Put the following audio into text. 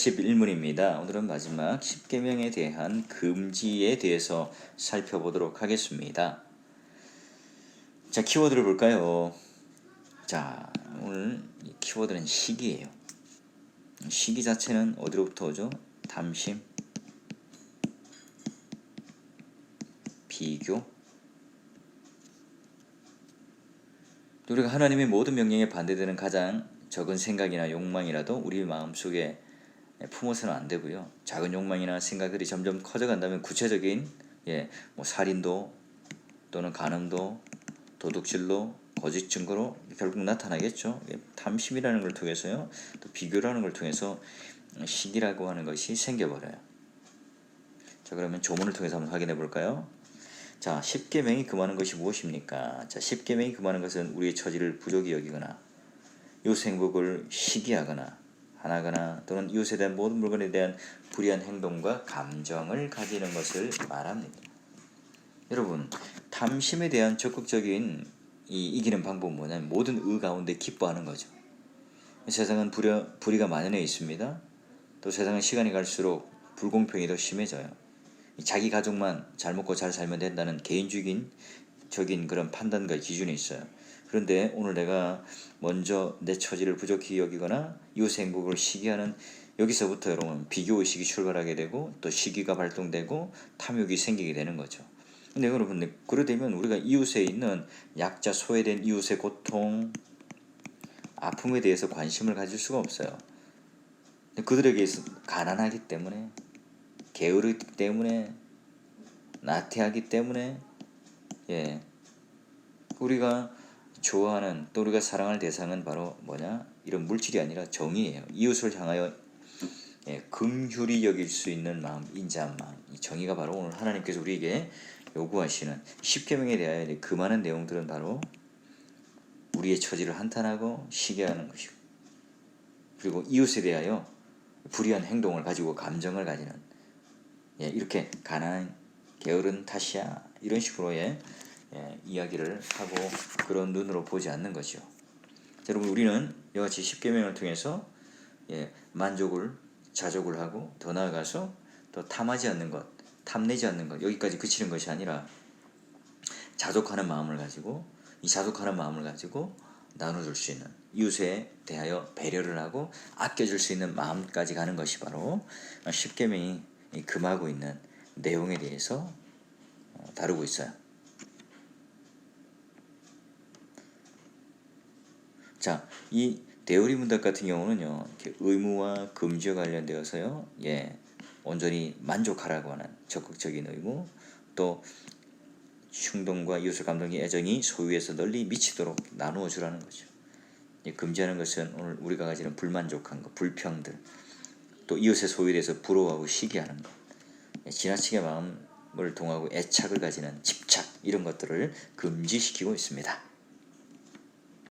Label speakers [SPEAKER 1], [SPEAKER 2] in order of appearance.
[SPEAKER 1] 11문입니다. 오늘은 마지막 10계명에 대한 금지에 대해서 살펴보도록 하겠습니다. 자, 키워드를 볼까요? 자, 오늘 이 키워드는 시기예요. 시기 자체는 어디로부터 오죠? 담심, 비교. 우리가 하나님의 모든 명령에 반대되는 가장 적은 생각이나 욕망이라도 우리 마음속에 품어서는 안 되고요. 작은 욕망이나 생각들이 점점 커져간다면 구체적인 예, 뭐 살인도 또는 간음도 도둑질로 거짓 증거로 결국 나타나겠죠. 예, 탐심이라는 걸 통해서요. 또 비교라는 걸 통해서 시기라고 하는 것이 생겨버려요. 자 그러면 조문을 통해서 한번 확인해 볼까요? 자, 십계명이 금하는 것이 무엇입니까? 자, 십계명이 금하는 것은 우리의 처지를 부족히 여기거나 행복을 시기하거나 하나거나 또는 이웃에 대한 모든 물건에 대한 불의한 행동과 감정을 가지는 것을 말합니다. 여러분, 탐심에 대한 적극적인 이 이기는 방법은 뭐냐면 모든 의 가운데 기뻐하는 거죠. 세상은 불의, 불의가 만연해 있습니다. 또 세상은 시간이 갈수록 불공평이 더 심해져요. 자기 가족만 잘 먹고 잘 살면 된다는 개인적인 적인 그런 판단과 기준이 있어요. 그런데 오늘 내가 먼저 내 처지를 부족히 여기거나 이웃 행복을 시기하는 여기서부터 여러분 비교 의식이 출발하게 되고 또 시기가 발동되고 탐욕이 생기게 되는 거죠. 근데 여러분 그러 되면 우리가 이웃에 있는 약자 소외된 이웃의 고통 아픔에 대해서 관심을 가질 수가 없어요. 그들에게 가난하기 때문에 게으르기 때문에 나태하기 때문에 예. 우리가 좋아하는 또 우리가 사랑할 대상은 바로 뭐냐? 이런 물질이 아니라 정의예요. 이웃을 향하여 예, 긍휼히 여길 수 있는 마음 인자한 마음. 이 정의가 바로 오늘 하나님께서 우리에게 요구하시는 십계명에 대하여 그 많은 내용들은 바로 우리의 처지를 한탄하고 시기하는 것이고 그리고 이웃에 대하여 불의한 행동을 가지고 감정을 가지는 예, 이렇게 가난 게으른 탓이야 이런 식으로의 예, 이야기를 하고 그런 눈으로 보지 않는 거죠. 자, 여러분 우리는 이같이 십계명을 통해서 예, 만족을 자족을 하고 더 나아가서 또 탐하지 않는 것, 탐내지 않는 것 여기까지 그치는 것이 아니라 자족하는 마음을 가지고 이 자족하는 마음을 가지고 나눠줄 수 있는 이웃에 대하여 배려를 하고 아껴줄 수 있는 마음까지 가는 것이 바로 십계명이 금하고 있는 내용에 대해서 다루고 있어요. 자, 이 대우리 문답 같은 경우는요, 의무와 금지와 관련되어서요, 예, 온전히 만족하라고 하는 적극적인 의무, 또 충동과 이웃을 감동의 애정이 소유에서 널리 미치도록 나누어 주라는 거죠. 예, 금지하는 것은 오늘 우리가 가지는 불만족한 것, 불평들, 또 이웃의 소유에 대해서 부러워하고 시기하는 것, 예, 지나치게 마음 을 동하고 애착을 가지는 집착 이런 것들을 금지시키고 있습니다.